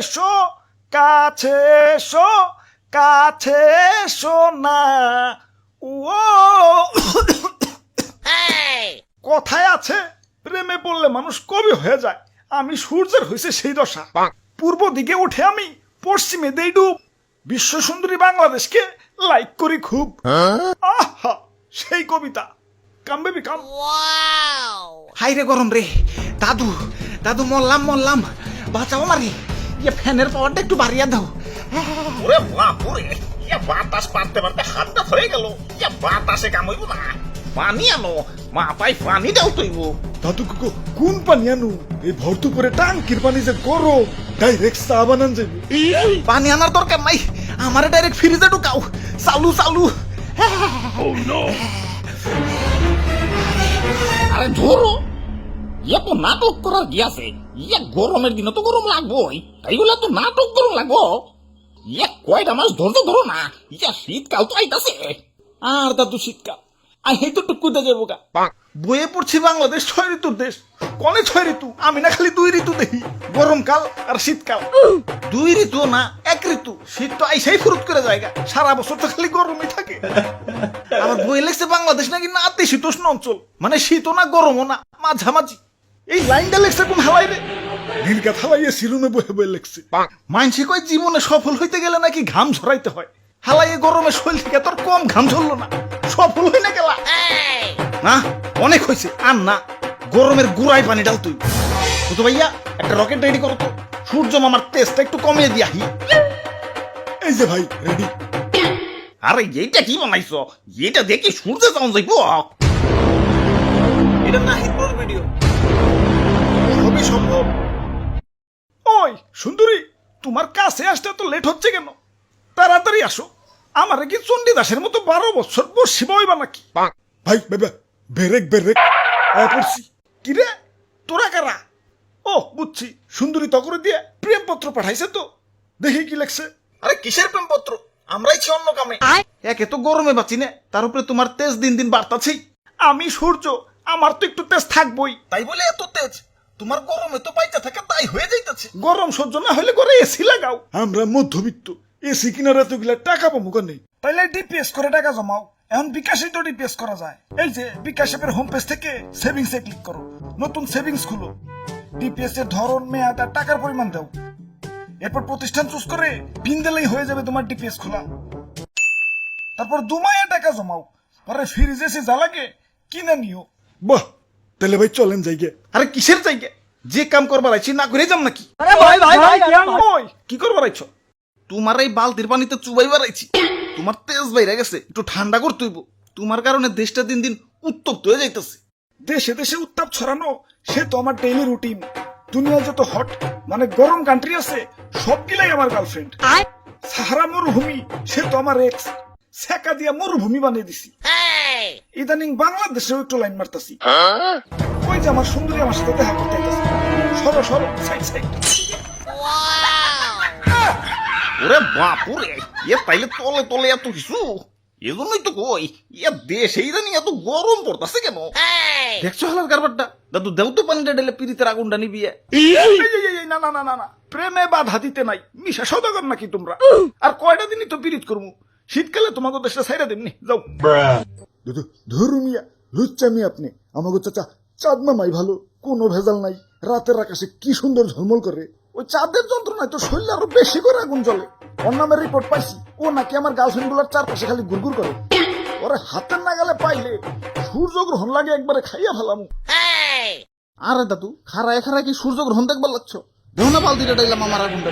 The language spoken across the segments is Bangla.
এসো কাছে এসো কাছে এসো না। ও কথায় আছে প্রেমে পড়লে মানুষ কবি হয়ে যায়। আমি সূর্যের হয়েছে সেই দশা। পূর্ব দিকে উঠে আমি পশ্চিমে দেই ডুব। বিশ্ব সুন্দরী বাংলাদেশকে লাইক করি খুব। আহা সেই কবিতা। কাম বেবি কাম। হাই রে গরম রে। দাদু দাদু মরলাম মরলাম। বাঁচাও মারি ইয়ে ফ্যানের পাওয়ারটা একটু বাড়িয়ে দাও। ওরে বাপুরে ইয়া বাতাস পারতে পারতে হাতটা হয়ে গেল। ইয়া বাতাসে কামড়িব না। পানি আনো মাথায় পানি দাও তৈব দাদু কুকু কোন পানি আনু? এই ভর্তু করে টাঙ্কির পানি যে গরম ডাইরেক্ট চা বানান যাবে পানি আনার দরকার নাই। আমারে ডাইরেক্ট ফ্রিজে ঢুকাও। চালু চালু। আরে ধরো। ইয়া তো নাটক করার গিয়াছে ইয়া গরমের দিনে তো গরম লাগবোই। এইগুলা তো নাটক গরম লাগবো। ইয়া কয়টা মাস ধৈর্য ধরো না। ইয়া শীতকাল তো আইতাছে। আর দাদু শীতকাল। আই হেই তো টুকুতে যাব গা। বইয়ে পড়ছি বাংলাদেশ ছয় ঋতুর দেশ। কনে ছয় ঋতু? আমি না খালি দুই ঋতু দেখি। গরমকাল আর শীতকাল। দুই ঋতু না, এক ঋতু। শীত তো আইসাই ফুরুত করে জায়গা সারা বছর তো খালি গরমই থাকে। আমার বই লেগছে বাংলাদেশ নাকি নাতিশীতোষ্ণ অঞ্চল? মানে শীতও না, গরমও না, মাঝামাঝি। এই লাইনটা লেখছে কোন হালাই রে? নীলকা থালাইয়ে সিরুমে বহে বয়ে লেখছে। মানসি কয় জীবনে সফল হইতে গেলে নাকি ঘাম ঝরাইতে হয়। হালাই গরমে শরীর থেকে তোর কম ঘাম ঝরলো না। সফল হই না গেলা? না অনেক হয়েছে আর না। গরমের গুড়াই পানি ডাল তুই। তো ভাইয়া একটা রকেট রেডি করো তো। সূর্য মামার তেজটা একটু কমিয়ে দিয়াহি এই যে ভাই রেডি আরে এইটা কি বানাইছো? এটা দেখি সূর্য চাউন যাইব। এটা না হিটবোর ভিডিও সম্ভব? ওই সুন্দরী তোমার কাছে আসতে তো লেট হচ্ছে কেন? তাড়াতাড়ি আসো। আমার কি চণ্ডীদাসের মতো বারো বছর বসি বইবা নাকি? ভাই বেরেক বেরেক। পড়ছি। কি রে? তোরা কারা? ও বুঝছি। সুন্দরী তকরে দিয়ে প্রেমপত্র পাঠাইছে তো। দেখি কি লেখছে। আরে কিসের প্রেমপত্র? আমরাই ছি অন্য কামে। একে তো গরমে বাঁচি না। তার উপরে তোমার তেজ দিন দিন বাড়তাছেই। আমি সূর্য আমার তো একটু তেজ থাকবই। তাই বলে এত তেজ? তোমার গরমে তো পাইতে থাকে তাই হয়ে যাইতেছে। গরম সহ্য না হলে করে এসি লাগাও। আমরা মধ্যবিত্ত এসি কিনার এতগুলা টাকা পাবো কেন? তাইলে ডিপিএস করে টাকা জমাও। এখন বিকাশে তো ডিপিএস করা যায়। এই যে বিকাশ অ্যাপের হোম পেজ থেকে সেভিংস এ ক্লিক করো। নতুন সেভিংস খুলো। ডিপিএস এর ধরন মেয়াদ আর টাকার পরিমাণ দাও। এরপর প্রতিষ্ঠান চুজ করে পিন দিলেই হয়ে যাবে তোমার ডিপিএস খোলা। তারপর দুমায়ে টাকা জমাও। পরে ফ্রিজ এসে যা লাগে কিনে নিও। বাহ! তাহলে ভাই চলেন যাই গে আরে কিসের জায়গা যে কাম করবার আইছি না করে যাম নাকি? কি করবার আইছো? তোমার এই বালতির পানিতে চুবাইবার আইছি। তোমার তেজ বাইরে গেছে একটু ঠান্ডা করতে হইব। তোমার কারণে দেশটা দিন দিন উত্তপ্ত হয়ে যাইতেছে। দেশে দেশে উত্তাপ ছড়ানো সে তো আমার ডেইলি রুটিন দুনিয়ায় যত হট মানে গরম কান্ট্রি আছে সবগুলাই আমার গার্লফ্রেন্ড সাহারা মরুভূমি সে তো আমার এক্স সেকা দিয়া মরুভূমি বানিয়ে দিছি। ইদানিং বাংলাদেশেও একটু লাইন মারতাছি। ওই যে আমার সুন্দরী আমার সাথে দেখা করতে আইতাছে। সরো সরো সাইড সাইড। ওরে বাপুরে ইয়ে তাইলে তলে তলে এত কিছু? এজন্যই তো কই ইয়া দেশে জানি এত গরম পড়তাছে কেন? দেখছ হালার কারবারটা? দাদু দেও তো পানিটা ঢেলে পিরিতের আগুনটা নিবি না না না না না। প্রেমে বাধা দিতে নাই মিশা সদাগর নাকি তোমরা? আর কয়টা দিনই তো পিরিত করব শীতকালে তোমাকে দেশটা সাইরা দেমনি যাও। ধরু মিয়া লুচ্চামি আপনি আমাকে চাচা চাঁদ মামাই ভালো কোনো ভেজাল নাই রাতের আকাশে কি সুন্দর ঝলমল করে ওই চাঁদের যন্ত্রণায় তো শরীরে আরও বেশি করে আগুন জ্বলে। ওর নামের রিপোর্ট পাইছি ও নাকি আমার গার্লফ্রেন্ডগুলার চারপাশে খালি গুড়গুড় করে। ওরে হাতের নাগালে পাইলে সূর্য গ্রহণ লাগে একবারে খাইয়া ফেলাম। আরে দাদু খারায় খারায় কি সূর্য গ্রহণ দেখবার লাগছ? দেও না বালতিটা ডাইলাম আমার আগুনটা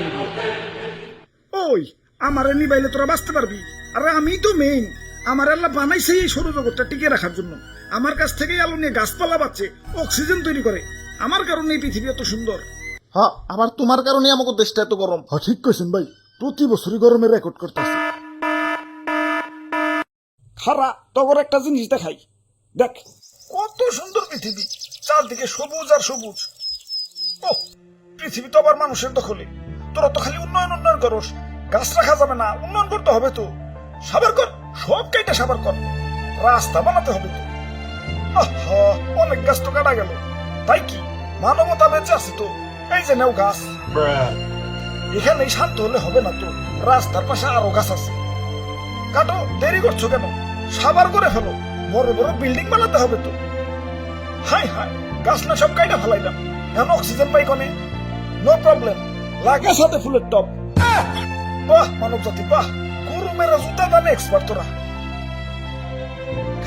ওই আমারে নিবাইলে তোরা বাঁচতে পারবি। আরে আমি তো মেইন আমার আল্লাহ বানাইছে এই সৌরজগৎটা টিকে রাখার জন্য। আমার কাছ থেকেই আলো নিয়ে গাছপালা বাঁচে অক্সিজেন তৈরি করে। আমার কারণে এই পৃথিবী এত সুন্দর। হ্যাঁ আবার তোমার কারণে আমাকে দেশটা এত গরম। হ্যাঁ ঠিক কইছেন ভাই। প্রতি বছরই গরমে রেকর্ড করতেছে। খারা তবর একটা জিনিস দেখাই। দেখ কত সুন্দর পৃথিবী। চারদিকে সবুজ আর সবুজ। ও পৃথিবী তো আবার মানুষের দখলে। তোরা তো খালি উন্নয়ন উন্নয়ন করস। গাছ রাখা যাবে না উন্নয়ন করতে হবে তো। সাবার কর। সব কেটে সাবার কর। রাস্তা বানাতে হবে তো। আহা, অনেক গাছ তো কাটা গেল। তাই কি? মানবতা বেঁচে আছে তো। এই যে নেও গাছ। এখানেই শান্ত হলে হবে না তো। রাস্তার পাশে আরও গাছ আছে। কাটো দেরি করছ কেন? সাবার করে ফেলো। বড় বড় বিল্ডিং বানাতে হবে তো। হাই হাই গাছ না সব কাইটা ফেলাইলাম। এখন অক্সিজেন পাই কনে? নো প্রবলেম লাগে সাথে ফুলের টপ! বাহ মানব জাতি বাহ। মেরা জুতা দানে এক্সপার্ট তোরা।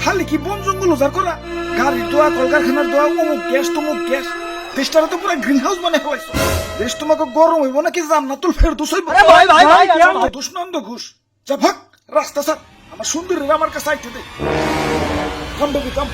খালি কি বন জঙ্গল উজাড় করা? গাড়ির দোয়া কলকারখানার দোয়া অমুক গ্যাস তমুক গ্যাস দেশটারে তো পুরো গ্রিন হাউস বানিয়ে ফেলাইছো দেশ তোমাকে গরম হইব নাকি জান্নাতুল ফেরদৌস হইব? ভাই, ভাই, ভাই, কেন? দোষ ঘুষ। যা ভাগ রাস্তা স্যার আমার সুন্দরীরা আমার কাছে আইতে দে। বিকাম